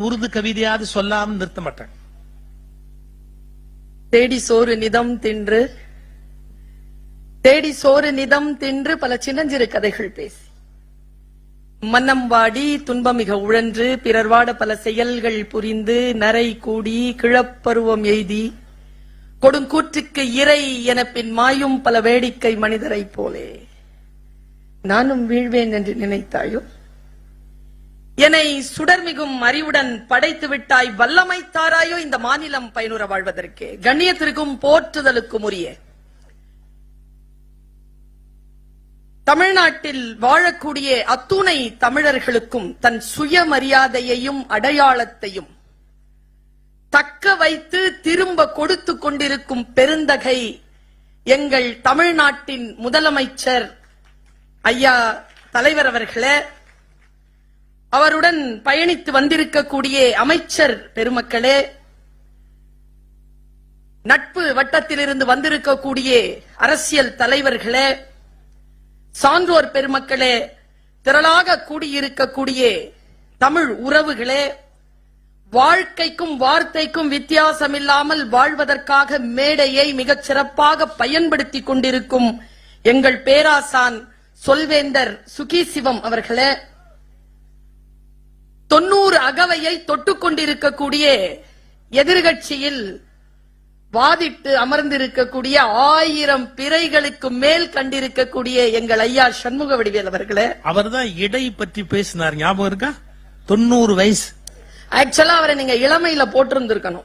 உருது கவிதையாவது சொல்லாம நிறுத்த மாட்டாங்க. தேடி சோறு நிதம் தின்று தேடி சோறு நிதம் தின்று பல சின்னஞ்சிறு கதைகள் பேசி. மன்னம் வாடி துன்பமிக உழன்று பிறர் வாட பல செயல்கள் புரிந்து நரை கூடி கிழப்பருவம் எய்தி கொடுங்கூற்றுக்கு இறை என பின் மாயும் பல வேடிக்கை மனிதரைப் போலே. நானும் வீழ்வேன் என்று நினைத்தாயோ? என்னை சுடர்மிகும் அறிவுடன் படைத்து விட்டாய் வல்லமை தாராயோ இந்த மாநிலம் பயனுற வாழ்வதற்கு. கண்ணியத்திற்கும் போற்றுதலுக்கும் உரிய. தமிழ்நாட்டில் வாழக்கூடிய அத்துணை தமிழர்களுக்கும் தன் சுயமரியாதையையும் அடையாளத்தையும் தக்க வைத்து திரும்ப கொடுத்து கொண்டிருக்கும் பெருந்தகை எங்கள் தமிழ்நாட்டின் முதலமைச்சர் ஐயா தலைவர் அவர்களே அவருடன் பயணித்து வந்திருக்கக்கூடிய அமைச்சர் பெருமக்களே நட்பு வட்டத்திலிருந்து வந்திருக்கக்கூடிய அரசியல் தலைவர்களே சான்றோர் பெருமக்களே திரளாக கூடியிருக்கக்கூடிய தமிழ் உறவுகளே வாழ்க்கைக்கும் வார்த்தைக்கும் வித்தியாசம் இல்லாமல் வாழ்வதற்காக மேடையை மிகச் சிறப்பாக பயன்படுத்திக் கொண்டிருக்கும் எங்கள் பேராசான் சொல்வேந்தர் சுகி சிவம் அவர்களே தொண்ணூறு அகவையை தொட்டுக் கொண்டிருக்கக்கூடிய எதிர்கட்சியில் வாதிட்டு அமர்ந்திருக்கக்கூடிய ஆயிரம் பிறைகளுக்கு மேல் கண்டிருக்கக்கூடிய எங்கள் ஐயா சண்முக வடிவேல் அவர்களே. அவர்தான் இடை பற்றி பேசினார். ஞாபகம் இருக்கா? தொண்ணூறு வயசு. ஆக்சுவலா அவரை நீங்க இளமையில போட்டிருந்திருக்கணும்.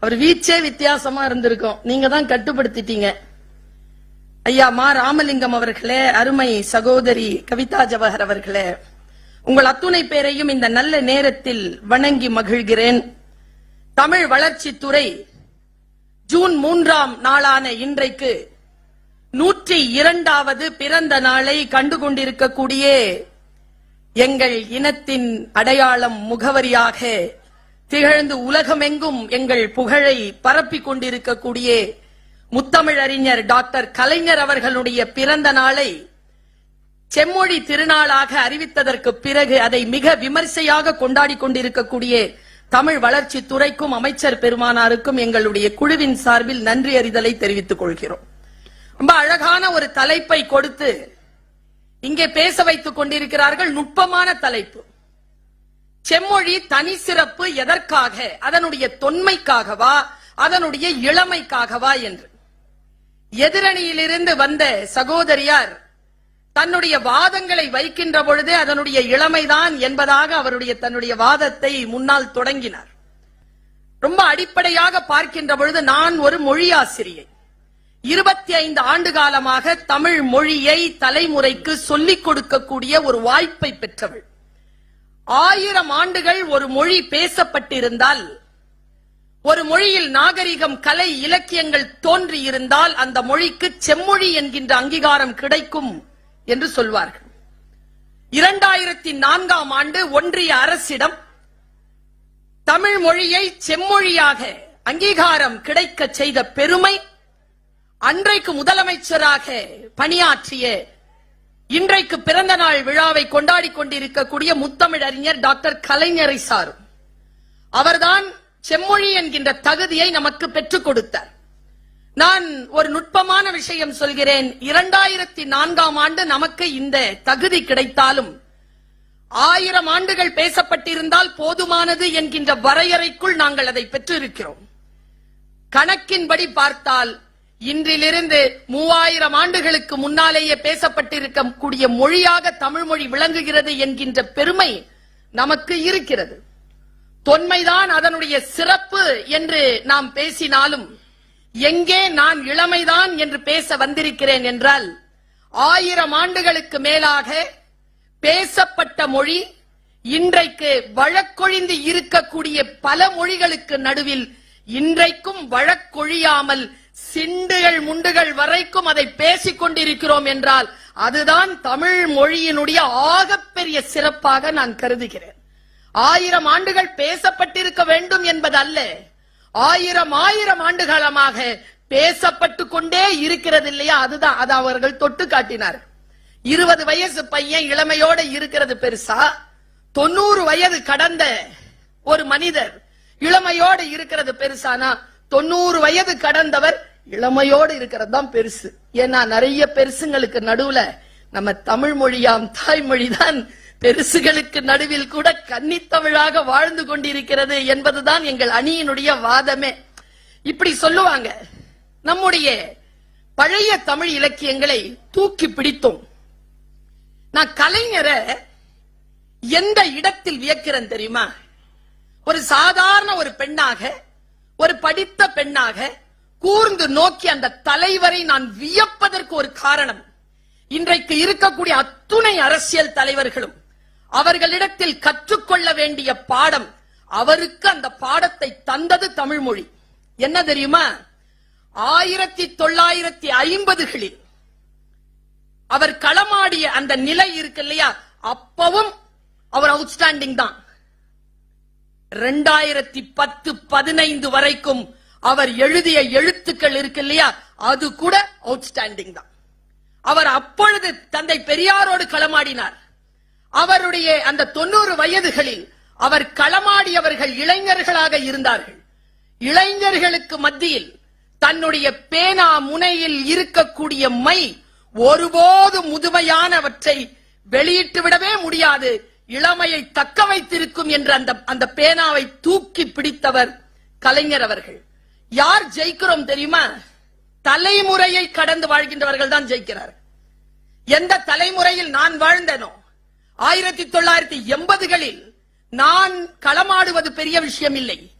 அவர் வீச்சே வித்தியாசமா இருந்திருக்கும். நீங்க தான் கட்டுப்படுத்திட்டீங்க. ஐயா மா ராமலிங்கம் அவர்களே அருமை சகோதரி கவிதா ஜவஹர் அவர்களே. உங்கள் அத்துணை பேரையும் இந்த நல்ல நேரத்தில் வணங்கி மகிழ்கிறேன். தமிழ் வளர்ச்சித்துறை ஜூன் மூன்றாம் நாளான இன்றைக்கு நூற்றி இரண்டாவது பிறந்த நாளை கண்டு கொண்டிருக்கக்கூடிய எங்கள் இனத்தின் அடையாளம் முகவரியாக திகழ்ந்து உலகமெங்கும் எங்கள் புகழை பரப்பிக் கொண்டிருக்கக்கூடிய முத்தமிழறிஞர் டாக்டர் கலைஞர் அவர்களுடைய பிறந்த நாளை செம்மொழி திருநாளாக அறிவித்ததற்கு பிறகு அதை மிக விமர்சையாக கொண்டாடி கொண்டிருக்கக்கூடிய தமிழ் வளர்ச்சி துறைக்கும் அமைச்சர் பெருமானாருக்கும் எங்களுடைய குழுவின் சார்பில் நன்றி அறிதலை தெரிவித்துக் கொள்கிறோம். ரொம்ப அழகான ஒரு தலைப்பை கொடுத்து இங்கே பேச வைத்துக் கொண்டிருக்கிறார்கள் நுட்பமான தலைப்பு. செம்மொழி தனி சிறப்பு எதற்காக? அதனுடைய தொன்மைக்காகவா? அதனுடைய இளமைக்காகவா என்று. எதிரணியிலிருந்து வந்த சகோதரியார் தன்னுடைய வாதங்களை வைக்கின்ற பொழுதே அதனுடைய இளமைதான் என்பதாக அவருடைய தன்னுடைய வாதத்தை முன்னால் தொடங்கினார். ரொம்ப அடிப்படையாக பார்க்கின்ற பொழுது நான் ஒரு மொழியாசிரியை. இருபத்தி ஐந்து ஆண்டு காலமாக தமிழ் மொழியை தலைமுறைக்கு சொல்லிக் கொடுக்கக்கூடிய ஒரு வாய்ப்பை பெற்றவள். ஆயிரம் ஆண்டுகள் ஒரு மொழி பேசப்பட்டிருந்தால் ஒரு மொழியில் நாகரிகம் கலை இலக்கியங்கள் தோன்றியிருந்தால் அந்த மொழிக்கு செம்மொழி என்கின்ற அங்கீகாரம் கிடைக்கும் என்று சொல்வார்கள். இரண்டாயிரத்தி நான்காம் ஆண்டு ஒன்றிய அரசிடம் தமிழ் மொழியை செம்மொழியாக அங்கீகாரம் கிடைக்க செய்த பெருமை அன்றைக்கு முதலமைச்சராக பணியாற்றிய இன்றைக்கு பிறந்த நாள் விழாவை கொண்டாடி கொண்டிருக்கக்கூடிய முத்தமிழறிஞர் டாக்டர் கலைஞரை சாரும். அவர்தான் செம்மொழி என்கின்ற தகுதியை நமக்கு பெற்றுக் கொடுத்தார். நான் ஒரு நுட்பமான விஷயம் சொல்கிறேன். இரண்டாயிரத்தி நான்காம் ஆண்டு நமக்கு இந்த தகுதி கிடைத்தாலும் ஆயிரம் ஆண்டுகள் பேசப்பட்டிருந்தால் போதுமானது என்கின்ற வரையறைக்குள் நாங்கள் அதை பெற்றிருக்கிறோம். கணக்கின்படி பார்த்தால் இன்றிலிருந்து மூவாயிரம் ஆண்டுகளுக்கு முன்னாலேயே பேசப்பட்டிருக்கக்கூடிய மொழியாக தமிழ் மொழி விளங்குகிறது என்கின்ற பெருமை நமக்கு இருக்கிறது. தொன்மைதான் அதனுடைய சிறப்பு என்று நாம் பேசினாலும் எங்கே நான் இளமைதான் என்று பேச வந்திருக்கிறேன் என்றால் ஆயிரம் ஆண்டுகளுக்கு மேலாக பேசப்பட்ட மொழி இன்றைக்கு வழக்கொழிந்து இருக்கக்கூடிய பல மொழிகளுக்கு நடுவில் இன்றைக்கும் வழக்கொழியாமல் சிண்டுகள் முண்டுகள் வரைக்கும் அதை பேசிக் கொண்டிருக்கிறோம் என்றால் அதுதான் தமிழ் மொழியினுடைய ஆகப்பெரிய சிறப்பாக நான் கருதுகிறேன். ஆயிரம் ஆண்டுகள் பேசப்பட்டிருக்க வேண்டும் என்பது அல்ல ஆயிரம் ஆயிரம் ஆண்டு காலமாக பேசப்பட்டு கொண்டே இருக்கிறது இல்லையா? அதுதான். அது அவர்கள் தொட்டு காட்டினார். இருபது வயசு பையன் இளமையோட இருக்கிறது பெருசா? தொண்ணூறு வயது கடந்த ஒரு மனிதர் இளமையோடு இருக்கிறது பெருசானா? தொண்ணூறு வயது கடந்தவர் இளமையோடு இருக்கிறது தான் பெருசு. ஏன்னா நிறைய பெருசுங்களுக்கு நடுவுல நம்ம தமிழ் மொழியாம் தாய்மொழி தான் பெருசுகளுக்கு நடுவில் கூட கன்னித்தமிழாக வாழ்ந்து கொண்டிருக்கிறது என்பதுதான் எங்கள் அணியினுடைய வாதமே. இப்படி சொல்லுவாங்க. நம்முடைய பழைய தமிழ் இலக்கியங்களை தூக்கி பிடித்தோம். நான் கலைஞரை எந்த இடத்தில் வியக்கிறேன் தெரியுமா? ஒரு சாதாரண ஒரு பெண்ணாக ஒரு படித்த பெண்ணாக கூர்ந்து நோக்கி அந்த தலைவரை நான் வியப்பதற்கு ஒரு காரணம். இன்றைக்கு இருக்கக்கூடிய அத்துணை அரசியல் தலைவர்களும் அவர்களிடத்தில் கற்றுக்கொள்ள வேண்டிய பாடம் அவருக்கு அந்த பாடத்தை தந்தது தமிழ் மொழி. என்ன தெரியுமா? ஆயிரத்தி தொள்ளாயிரத்தி ஐம்பதுகளில் அவர் களமாடிய அந்த நிலை இருக்கு இல்லையா? அப்பவும் அவர் அவுட்ஸ்டாண்டிங் தான். ரெண்டாயிரத்தி பத்து பதினைந்து வரைக்கும் அவர் எழுதிய எழுத்துக்கள் இருக்கு இல்லையா? அது கூட அவுட்ஸ்டாண்டிங் தான். அவர் அப்பொழுது தந்தை பெரியாரோடு களமாடினார். அவருடைய அந்த தொண்ணூறு வயதுகளில் அவர் களமாடியவர்கள் இளைஞர்களாக இருந்தார்கள். இளைஞர்களுக்கு மத்தியில் தன்னுடைய பேனா முனையில் இருக்கக்கூடிய மை ஒருபோது முதுமையானவற்றை வெளியிட்டு விடவே முடியாது. இளமையை தக்க வைத்திருக்கும் என்ற அந்த அந்த பேனாவை தூக்கி பிடித்தவர் கலைஞர் அவர்கள். யார் ஜெயிக்கிறோம் தெரியுமா? தலைமுறையை கடந்து வாழ்கின்றவர்கள் தான் ஜெயிக்கிறார் எந்த தலைமுறையில் நான் வாழ்ந்தேனோ ஆயிரத்தி தொள்ளாயிரத்தி எண்பதுகளில் நான் களமாடுவது பெரிய விஷயம் இல்லை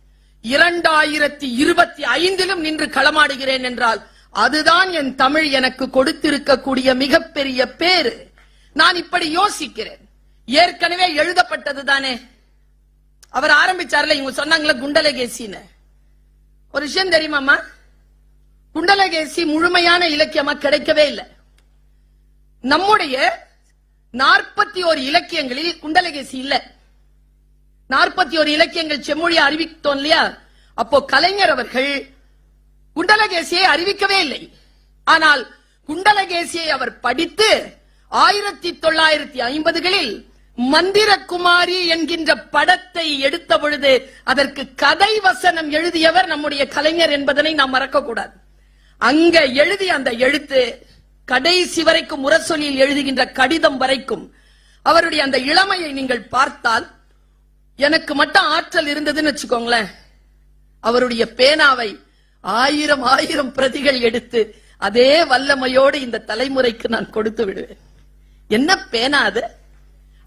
இரண்டாயிரத்தி இருபத்தி ஐந்திலும் நின்று களமாடுகிறேன் என்றால் அதுதான் என் தமிழ் எனக்கு கொடுத்திருக்கக்கூடிய மிகப்பெரிய பேரு நான் இப்படி யோசிக்கிறேன். ஏற்கனவே எழுதப்பட்டது தானே. அவர் ஆரம்பிச்சார்ல இவங்க சொன்னாங்களே குண்டலகேசின்னு. ஒரு விஷயம் தெரியுமாமா குண்டலகேசி முழுமையான இலக்கியமா கிடைக்கவே இல்லை. நம்முடைய நாற்பத்தி ஒரு இலக்கியங்களில் குண்டலகேசி இல்ல. நாற்பத்தி ஒரு இலக்கியங்கள் செம்மொழியை அறிவித்தோம் இல்லையா? அப்போ கலைஞர் அவர்கள் குண்டலகேசியை அறிவிக்கவே இல்லை. ஆனால் குண்டலகேசியை அவர் படித்து ஆயிரத்தி தொள்ளாயிரத்தி ஐம்பதுகளில் மந்திரகுமாரி என்கின்ற படத்தை எடுத்த பொழுது அதற்கு கதை வசனம் எழுதியவர் நம்முடைய கலைஞர் என்பதனை நாம் மறக்க கூடாது அங்க எழுதிய அந்த எழுத்து கடைசி வரைக்கும் முரசொலியில் எழுதுகின்ற கடிதம் வரைக்கும் அவருடைய அந்த இளமையை நீங்கள் பார்த்தால் எனக்கு மட்டும் ஆற்றல் இருந்ததுன்னு வச்சுக்கோங்களேன். அவருடைய பேனாவை ஆயிரம் ஆயிரம் பிரதிகள் எடுத்து அதே வல்லமையோடு இந்த தலைமுறைக்கு நான் கொடுத்து விடுவேன். என்ன பேனா அது?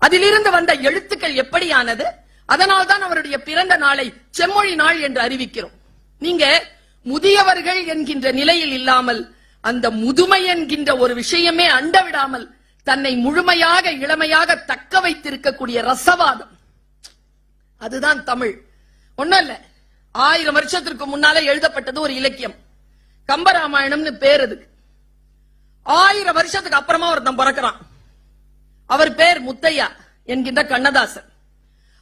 அதிலிருந்து வந்த எழுத்துக்கள் எப்படியானது? அதனால் தான் அவருடைய பிறந்த நாளை செம்மொழி நாள் என்று அறிவிக்கிறோம். நீங்க முதியவர்கள் என்கின்ற நிலையில் இல்லாமல் அந்த முதுமை என்கின்ற ஒரு விஷயமே அண்ட விடாமல் தன்னை முழுமையாக இளமையாக தக்க வைத்திருக்கக்கூடிய ரசவாதம். அதுதான் தமிழ். ஒண்ணும் இல்ல. ஆயிரம் வருஷத்திற்கு முன்னாலே எழுதப்பட்டது ஒரு இலக்கியம். கம்பராமாயணம்னு பேர் அதுக்கு. ஆயிரம் வருஷத்துக்கு அப்புறமா ஒருத்தன் பிறக்கிறான். அவர் பேர் முத்தையா என்கின்ற கண்ணதாசன்.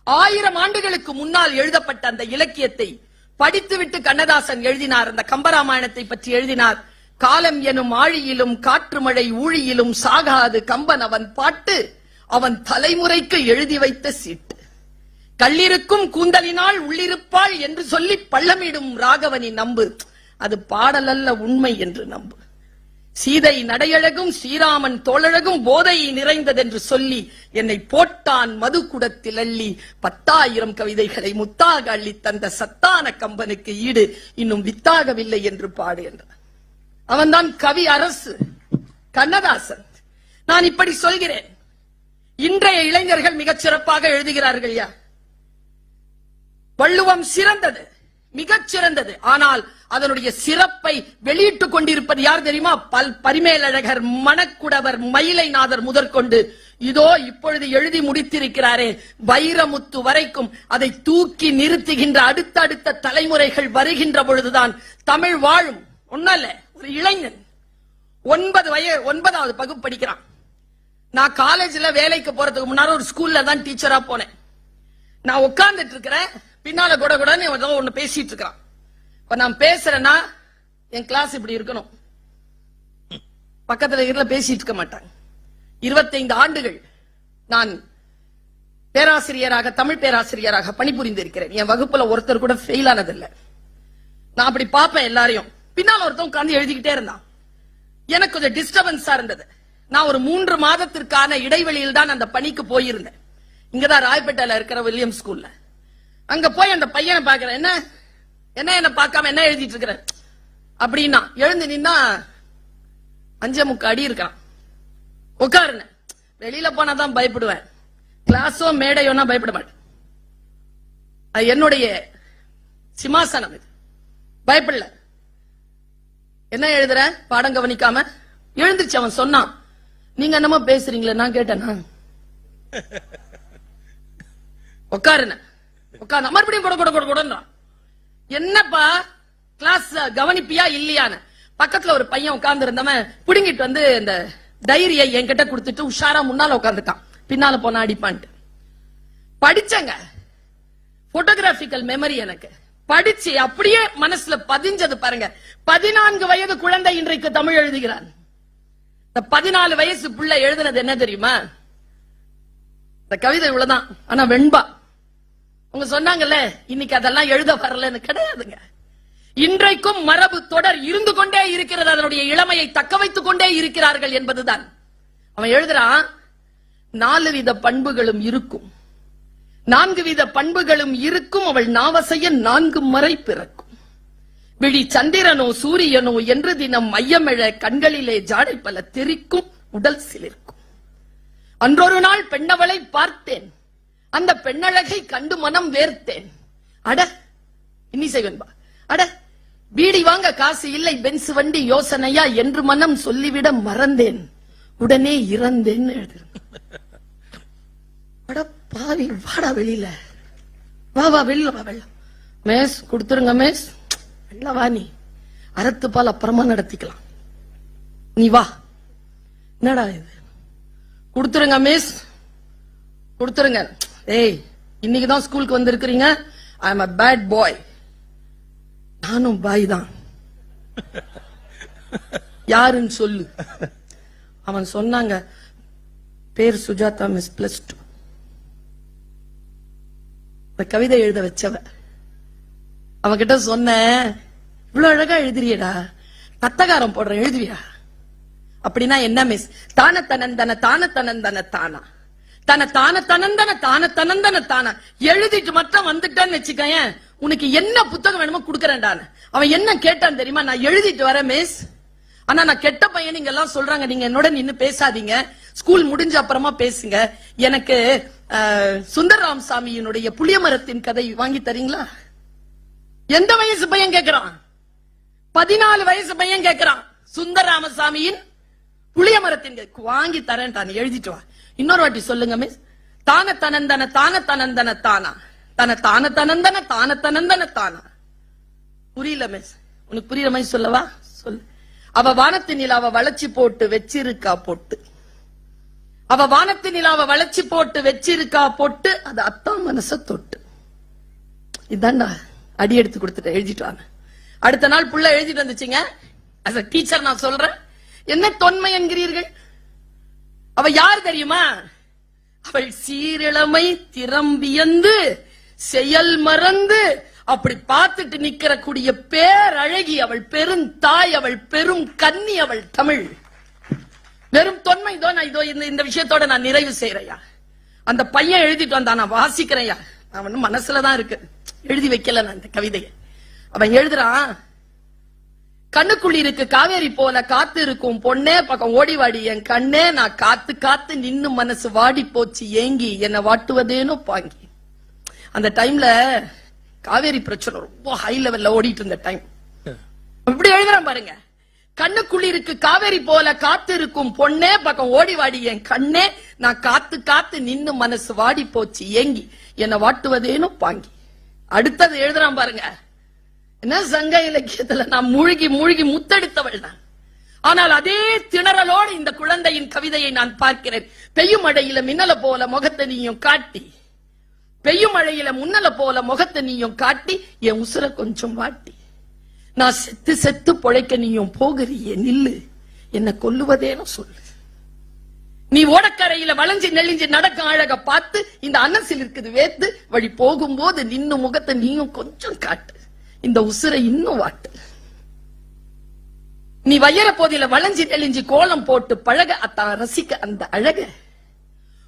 ஆயிரம் ஆண்டுகளுக்கு முன்னால் எழுதப்பட்ட அந்த இலக்கியத்தை படித்துவிட்டு கண்ணதாசன் எழுதினார். அந்த கம்பராமாயணத்தை பற்றி எழுதினார். காலம் எனும் ஆழியிலும் காற்று மழை ஊழியிலும் சாகாது கம்பன் அவன் பாட்டு அவன் தலைமுறைக்கு எழுதி வைத்த சீட்டு. கள்ளிருக்கும் கூந்தலினால் உள்ளிருப்பாள் என்று சொல்லி பள்ளமிடும் ராகவனி நம்பு. அது பாடலல்ல உண்மை என்று நம்பு. சீதை நடையழகும் ஸ்ரீராமன் தோழழகும் போதை நிறைந்ததென்று சொல்லி என்னை போட்டான் மதுகுடத்தில் அள்ளி. பத்தாயிரம் கவிதைகளை முத்தாக அள்ளி தந்த சத்தான கம்பனுக்கு ஈடு. இன்னும் வித்தாகவில்லை என்று பாடு என்றார் அவன்தான் கவி அரசு கண்ணதாசன். நான் இப்படி சொல்கிறேன். இன்றைய இளைஞர்கள் மிகச் சிறப்பாக எழுதுகிறார்கள் யா வள்ளுவம் சிறந்தது மிகச் சிறந்தது. ஆனால் அதனுடைய சிறப்பை வெளியிட்டுக் கொண்டிருப்பது யார் தெரியுமா? பல் பரிமேலழகர் மணக்குடவர் மயிலைநாதர் முதற்கொண்டு இதோ இப்பொழுது எழுதி முடித்திருக்கிறாரே. வைரமுத்து வரைக்கும் அதை தூக்கி நிறுத்துகின்ற அடுத்தடுத்த தலைமுறைகள் வருகின்ற பொழுதுதான் தமிழ் வாழும். ஒன்னல்ல? ஒரு இளைஞன் ஒன்பது வய ஒன்பதாவது பகுப்பு படிக்கிறான். நான் காலேஜ்ல வேலைக்கு போறதுக்கு முன்னாடி ஒரு ஸ்கூல்ல தான் டீச்சரா போனேன். நான் உட்கார்ந்துட்டு இருக்கிறேன் பின்னால கூட கூட ஏதோ ஒண்ணு பேசிட்டு இருக்கிறான். இப்ப நான் பேசுறேன்னா என் கிளாஸ் இப்படி இருக்கணும். பக்கத்துல இருந்து பேசிட்டு இருக்க மாட்டாங்க. இருபத்தைந்து ஆண்டுகள் நான் பேராசிரியராக தமிழ் பேராசிரியராக பணிபுரிந்திருக்கிறேன். என் வகுப்புல ஒருத்தர் கூட ஃபெயில் ஆனதில்லை. நான் அப்படி பார்ப்பேன் எல்லாரையும். பின்னால் ஒருத்தன் உட்கார்ந்து எழுதிக்கிட்டே இருந்தான். எனக்கு கொஞ்சம் டிஸ்டர்பன்ஸா இருந்தது. நான் ஒரு மூன்று மாதத்திற்கான இடைவெளியில் தான் அந்த பணிக்கு போயிருந்தேன். இங்கதான் ராயப்பேட்டையில இருக்கிற வில்லியம் ஸ்கூல்ல அங்க போய் அந்த பையனை பாக்குறேன் என்ன? என்ன என்ன பார்க்காம என்ன எழுதிட்டு இருக்கிற? அப்படின்னா எழுந்து நின்னா அஞ்சே முக்கு அடி இருக்கான். உட்காருன வெளியில போனாதான் பயப்படுவேன். கிளாஸோ மேடையோனா பயப்பட மாட்டேன். என்னுடைய சிம்மாசனம் இது. பயப்படல. என்ன எழுதுற? பாடம் கவனிக்காம? எழுந்துருச்சு அவன் சொன்னான். நீங்க என்னமோ பேசுறீங்களே நான் கேட்டேனா? உட்காருன உட்கார்ந்து மறுபடியும் கொட கூட கூட கூடன்றான். என்னப்பா? கிளாஸ் கவனிப்பியா இல்லையான்னு. பக்கத்துல ஒரு பையன் உட்கார்ந்து இருந்தவன் புடுங்கிட்டு வந்து இந்த டைரியை என்கிட்ட கொடுத்துட்டு உஷாரா முன்னால உட்காந்துட்டான் பின்னால போனா அடிப்பான்ட்டு. படிச்சங்க. போட்டோகிராபிக்கல் மெமரி எனக்கு. படிச்சு அப்படியே மனசுல பதிஞ்சது பாருங்க. பதினான்கு வயது குழந்தை இன்றைக்கு தமிழ் எழுதுகிறான். இந்த பதினாலு வயசு புள்ள எழுதுனது என்ன தெரியுமா? இந்த கவிதை இவ்வளவுதான். ஆனா வெண்பா. உங்க சொன்னாங்கல்ல இன்னைக்கு அதெல்லாம் எழுத வரலன்னு. கிடையாதுங்க. இன்றைக்கும் மரபு தொடர் இருந்து கொண்டே இருக்கிறது. அதனுடைய இளமையை தக்க வைத்துக் கொண்டே இருக்கிறார்கள் என்பதுதான். அவன் எழுதுறான் நாலு வித பண்புகளும் இருக்கும். நான்கு வித பண்புகளும் இருக்கும். அவள் நாவசைய நான்கு மறை பிறக்கும். விழி சந்திரனோ சூரியனோ என்று தினம் மையமிழ கண்களிலே ஜாடை பல தெரிக்கும் உடல் சிலிர்க்கும். அன்றொரு நாள் பெண்ணவளை பார்த்தேன். அந்த பெண்ணழகை கண்டு மனம் வேர்த்தேன். அட இன்னிசை வெண்பா. அட பீடி வாங்க காசு இல்லை பென்ஸ் வண்டி யோசனையா என்று மனம் சொல்லிவிட மறந்தேன். உடனே இறந்தேன் எழுது அட பாவி வாடா வெளியில. வா வா வெளியில வா வெள்ள மேஸ் கொடுத்துருங்க மேஸ். வெள்ள வா நீ. அறத்து பால் அப்புறமா நடத்திக்கலாம். நீ வா. என்னடா இது? கொடுத்துருங்க மிஸ். கொடுத்துருங்க. ஏய் இன்னைக்கு தான் ஸ்கூலுக்கு வந்திருக்கிறீங்க? I am a bad boy நானும் பாய் தான். யாருன்னு சொல்லு. அவன் சொன்னாங்க பேர் சுஜாதா மிஸ் பிளஸ் டூ இந்த கவிதை எழுத வச்சவ அவகிட்ட சொன்ன இவ்வளவு அழகா எழுதுறியடா. தத்தகாரம் போடுற எழுதுவியா? அப்படின்னா என்ன மிஸ் தான தனந்தன தான தனந்தன தானா. தன தான தனந்தன தான தனந்தன தானா. எழுதிட்டு மட்டும் வந்துட்டான்னு வச்சுக்கயேன் உனக்கு என்ன புத்தகம் வேணுமோ குடுக்கறேன்டான்னு. அவன் என்ன கேட்டான் தெரியுமா? நான் எழுதிட்டு வரேன் மிஸ் ஆனா நான் கெட்ட பையன் நீங்க எல்லாம் சொல்றாங்க. நீங்க என்னோட நின்னு பேசாதீங்க. ஸ்கூல் முடிஞ்ச அப்புறமா பேசுங்க. எனக்கு சுந்தரராம் சாமியினுடைய புளிய மரத்தின் கதை வாங்கி தரீங்களா? எந்த வயசு பையன் கேக்குறான்? பதினாலு வயசு பையன் கேட்கிறான் சுந்தர ராமசாமியின் புளிய மரத்தின் வாங்கி தரேன் தான் எழுதிட்டு வா. இன்னொரு வாட்டி சொல்லுங்க மிஸ். தான தனந்தன தான தனந்தன தானா. தன தான தனந்தன தான தனந்தன தானா. புரியல மிஸ். உனக்கு புரியல மாதிரி சொல்லவா? சொல்லு. அவ வானத்து அவ வளைச்சி போட்டு வச்சிருக்கா போட்டு. அவ வானத்து நிலாவ வளைச்சு போட்டு வச்சிருக்கா போட்டு அது அத்தா மனச தொட்டு. இதான்டா அடி எடுத்து கொடுத்துட்டு எழுதிட்டு வாங்க. அடுத்த நாள் புள்ள எழுதிட்டு வந்துச்சுங்க. டீச்சர் நான் சொல்றேன். என்ன தொன்மை என்கிறீர்கள்? அவ யார் தெரியுமா? அவள் சீரிழமை திரம்பியந்து செயல் மறந்து அப்படி பார்த்துட்டு நிக்கிற கூடிய பேரழகி அவள் பெருந்தாய் அவள் பெரும் கன்னி அவள் தமிழ். வெறும் தொன்மை இதோ நான் இதோ இந்த இந்த விஷயத்தோட நான் நிறைவு செய்யறையா அந்த பையன் எழுதிட்டு வந்தான் நான் வாசிக்கிறேன்யா. அவன் மனசுலதான் இருக்கு. எழுதி வைக்கல நான் இந்த கவிதையை. அவன் எழுதுறான் கண்ணுக்குள்ளிருக்கு காவேரி போல காத்து இருக்கும் பொண்ணே பக்கம் ஓடி வாடி என் கண்ணே. நான் காத்து காத்து நின்னு மனசு வாடி போச்சு ஏங்கி என்னை வாட்டுவதேனோ பாங்கி. அந்த டைம்ல காவேரி பிரச்சனை ரொம்ப ஹை லெவல்ல ஓடிட்டு இருந்த டைம் இப்படி எழுதுறான் பாருங்க. கண்ணுக்குள்ளிருக்கு காவேரி போல காத்து இருக்கும் பொண்ணே பக்கம் ஓடி வாடி என் கண்ணே. நான் காத்து காத்து நின்னு மனசு வாடி போச்சு ஏங்கி. என்னை வாட்டுவதேனும் பாங்கி. அடுத்தது எழுதுறான் பாருங்க. என்ன சங்க இலக்கியத்துல நான் மூழ்கி மூழ்கி முத்தெடுத்தவள் தான் ஆனால் அதே திணறலோடு இந்த குழந்தையின் கவிதையை நான் பார்க்கிறேன். பெய்யும் அடையில மின்னல போல முகத்தை நீயும் காட்டி. பெய்யும் அழையில முன்னல போல முகத்தை நீயும் காட்டி என் உசுர கொஞ்சம் வாட்டி. நான் செத்து செத்து பொழைக்க நீயும் போகிறியே நில்லு. என்ன கொல்லுவதேனோ சொல்லு. நீ ஓடக்கரையில வளைஞ்சு நெளிஞ்சு நடக்க அழக பார்த்து இந்த அன்னசில் இருக்குது வேத்து வழி போகும்போது நின்னு முகத்தை நீயும் கொஞ்சம் காட்டு. இந்த உசுரை இன்னும் வாட்டு. நீ வையற போதில வளைஞ்சு நெளிஞ்சு கோலம் போட்டு பழக அத்தான் ரசிக்க அந்த அழக.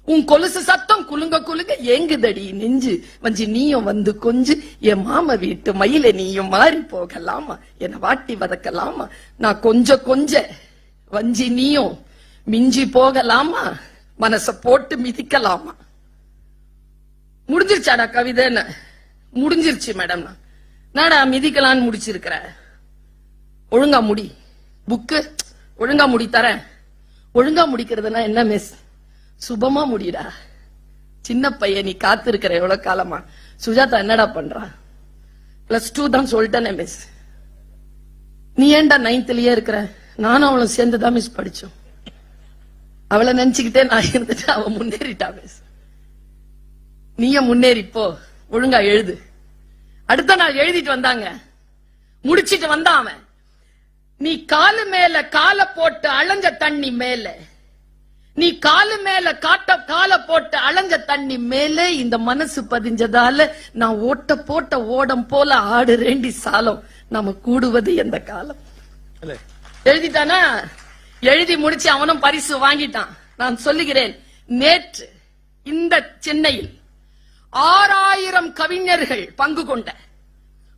உன் கொலுசு சத்தம் குலுங்க குலுங்க ஏங்குதடி நெஞ்சு. வஞ்சி நீயும் வந்து கொஞ்சு. என் மாம வீட்டு மயில நீயும் மாறி போகலாமா? என்ன வாட்டி வதக்கலாமா? நான் கொஞ்ச கொஞ்ச. வஞ்சி நீயும் மிஞ்சி போகலாமா? மனச போட்டு மிதிக்கலாமா? முடிஞ்சிருச்சாடா கவிதைன்னு? முடிஞ்சிருச்சு மேடம். நாடா மிதிக்கலான்னு முடிச்சிருக்கிற. ஒழுங்கா முடி. புக்கு. ஒழுங்கா முடி தரேன். ஒழுங்கா முடிக்கிறதுனா என்ன மிஸ் சுபமா முடியுடா. சின்ன பையன் நீ காத்திருக்கிற எவ்வளவு காலமா? சுஜாதா என்னடா பண்றா? பிளஸ் டூ தான் சொல்லிட்டேனே மிஸ் நீ ஏன்டா நைன்த்லயே இருக்கிற? நானும் அவளும் சேர்ந்துதான் மிஸ் படிச்சோம். அவளை நினைச்சுக்கிட்டே நான் இருந்துட்டு அவ முன்னேறிட்டா மிஸ் நீய முன்னேறி போ. ஒழுங்கா எழுது. அடுத்த நாள் எழுதிட்டு வந்தாங்க. முடிச்சிட்டு வந்தான் அவன். நீ காலு மேல கால போட்டு அலைஞ்ச தண்ணி மேல. நீ காலு மேல காட்ட கால போட்டு அலைஞ்ச தண்ணி மேல இந்த மனசு பதிஞ்சதால நான் ஓட்ட போட்ட ஓடம் போல ஆடு ரேண்டி சாலம் நாம கூடுவது எந்த காலம்? எழுதிட்டானா? எழுதி முடிச்சு அவனும் பரிசு வாங்கிட்டான். நான் சொல்லுகிறேன் நேற்று இந்த சென்னையில் ஆறாயிரம் கவிஞர்கள் பங்கு கொண்ட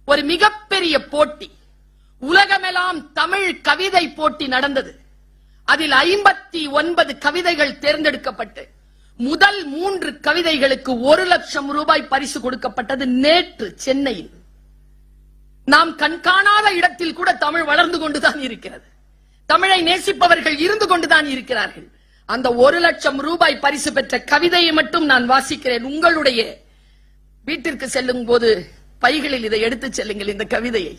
ஒரு மிகப்பெரிய போட்டி உலகமெல்லாம் தமிழ் கவிதை போட்டி நடந்தது. அதில் ஐம்பத்தி ஒன்பது கவிதைகள் தேர்ந்தெடுக்கப்பட்டு முதல் மூன்று கவிதைகளுக்கு ஒரு லட்சம் ரூபாய் பரிசு கொடுக்கப்பட்டது நேற்று சென்னையில். நாம் கண்காணாத இடத்தில் கூட தமிழ் வளர்ந்து கொண்டுதான் இருக்கிறது. தமிழை நேசிப்பவர்கள் இருந்து கொண்டுதான் இருக்கிறார்கள். அந்த ஒரு லட்சம் ரூபாய் பரிசு பெற்ற கவிதையை மட்டும் நான் வாசிக்கிறேன். உங்களுடைய வீட்டிற்கு செல்லும் போது பைகளில் இதை எடுத்து செல்லுங்கள் இந்த கவிதையை.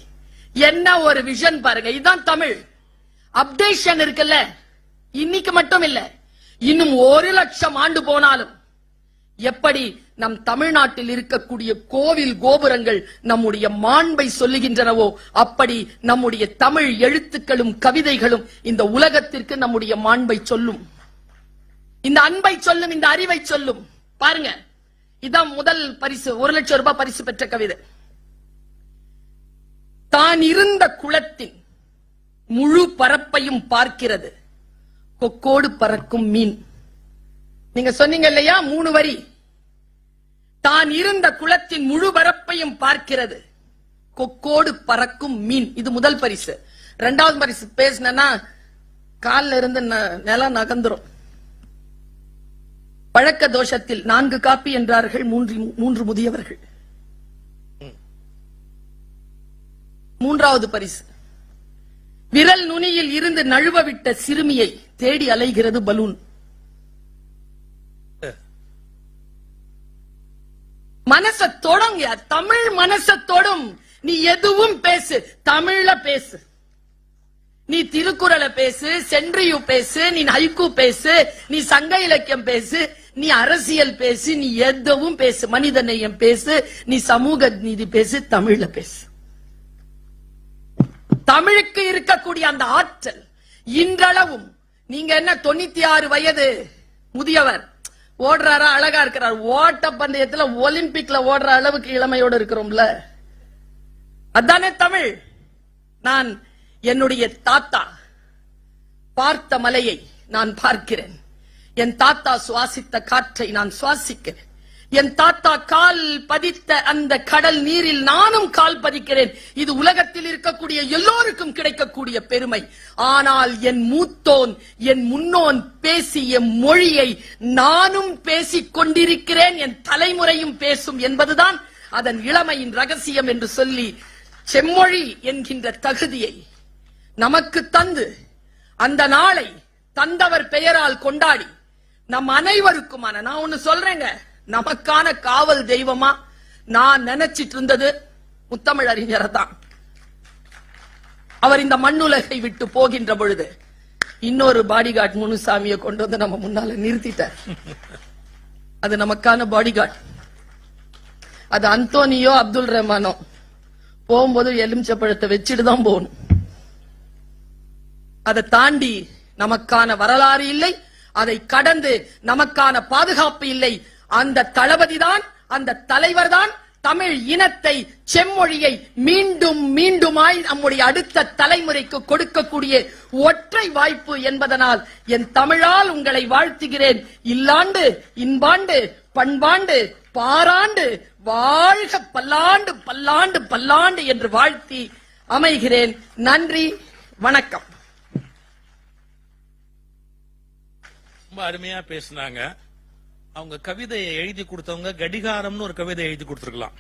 என்ன ஒரு விஷன் பாருங்க. இதுதான் தமிழ். அப்டேஷன் இருக்குல்ல. இன்னைக்கு மட்டும் இல்ல. இன்னும் ஒரு லட்சம் ஆண்டு போனாலும் எப்படி நம் தமிழ்நாட்டில் இருக்கக்கூடிய கோவில் கோபுரங்கள் நம்முடைய மாண்பை சொல்லுகின்றனவோ அப்படி நம்முடைய தமிழ் எழுத்துக்களும் கவிதைகளும் இந்த உலகத்திற்கு நம்முடைய மாண்பை சொல்லும். இந்த அன்பை சொல்லும் இந்த அறிவை சொல்லும். பாருங்க இதான் முதல் பரிசு ஒரு லட்சம் ரூபாய் பரிசு பெற்ற கவிதை. தான் இருந்த குளத்தின் முழு பரப்பையும் பார்க்கிறது. கொக்கோடு பறக்கும் மீன். நீங்க சொன்னீங்க இல்லையா? மூணு வரி. தான் இருந்த குளத்தின் முழு பரப்பையும் பார்க்கிறது. கொக்கோடு பறக்கும் மீன். இது முதல் பரிசு. ரெண்டாவது பரிசு பேசினா கால்ல இருந்து ந- நிலம் நகர்ந்துரும். பழக்க தோஷத்தில் நான்கு காப்பி என்றார்கள் மூன்று மூன்று முதியவர்கள். மூன்றாவது பரிசு. விரல் நுனியில் இருந்து நழுவ விட்ட சிறுமியை. தேடி அலைகிறது பலூன். மனச தொடங்க தமிழ் மனச தொடும். நீ எதுவும் பேசு. தமிழ்ல பேசு. நீ திருக்குறளை பேசு சென்றியு பேசு நீ ஹைக்கு பேசு நீ சங்க இலக்கியம் பேசு நீ அரசியல் பேசு நீ எதுவும் பேசு. மனித நேயம் பேசு நீ சமூக நீதி பேசு தமிழ்ல பேசு. தமிழுக்கு இருக்கக்கூடிய அந்த ஆற்றல் இன்றளவும் நீங்க என்ன தொண்ணூத்தி ஆறு வயது? முதியவர். ஓடுறாரா அழகா இருக்கிறார். ஓட்ட பந்தயத்துல ஒலிம்பிக்ல ஓடுற அளவுக்கு இளமையோடு இருக்கிறோம்ல. அதானே தமிழ்? நான் என்னுடைய தாத்தா பார்த்த மலையை நான் பார்க்கிறேன். என் தாத்தா சுவாசித்த காற்றை நான் சுவாசிக்கிறேன். என் தாத்தா கால் பதித்த அந்த கடல் நீரில் நானும் கால் பதிக்கிறேன். இது உலகத்தில் இருக்கக்கூடிய எல்லோருக்கும் கிடைக்கக்கூடிய பெருமை. ஆனால் என் மூத்தோன் என் முன்னோன் பேசிய மொழியை நானும் பேசிக் கொண்டிருக்கிறேன். என் தலைமுறையும் பேசும் என்பதுதான் அதன் இளமையின் ரகசியம் என்று சொல்லி செம்மொழி என்கின்ற தகுதியை நமக்கு தந்து அந்த நாளை தந்தவர் பெயரால் கொண்டாடி நம் அனைவருக்குமான நான் ஒண்ணு சொல்றேங்க. நமக்கான காவல் தெய்வமா நான் நினைச்சிட்டு இருந்தது முத்தமிழ் அறிஞரை தான். அவர் இந்த மண்ணுலகை விட்டு போகின்ற பொழுது இன்னொரு பாடிகார்ட் முனுசாமியை கொண்டு வந்து நம்ம முன்னால நிறுத்திட்டார். அது நமக்கான பாடிகார்ட் அது அந்தோனியோ அப்துல் ரஹ்மானோ போகும்போது எலுமிச்சப்பழத்தை வச்சுட்டு தான் போகணும். அதை தாண்டி நமக்கான வரலாறு இல்லை அதை கடந்து நமக்கான பாதுகாப்பு இல்லை அந்த தளபதிதான் அந்த தலைவர் தான் தமிழ் இனத்தை செம்மொழியை மீண்டும் மீண்டுமாய் நம்முடைய அடுத்த தலைமுறைக்கு கொடுக்கக்கூடிய ஒற்றை வாய்ப்பு என்பதனால் என் தமிழால் உங்களை வாழ்த்துகிறேன். இல்லாண்டு இன்பாண்டு பண்பாண்டு பாராண்டு வாழ்க பல்லாண்டு பல்லாண்டு பல்லாண்டு என்று வாழ்த்தி அமைகிறேன். நன்றி வணக்கம். ரொம்ப அருமையா பேசினாங்க. அவங்க கவிதையை எழுதி கொடுத்தவங்க கடிகாரம்னு ஒரு கவிதை எழுதி கொடுத்திருக்கலாம்.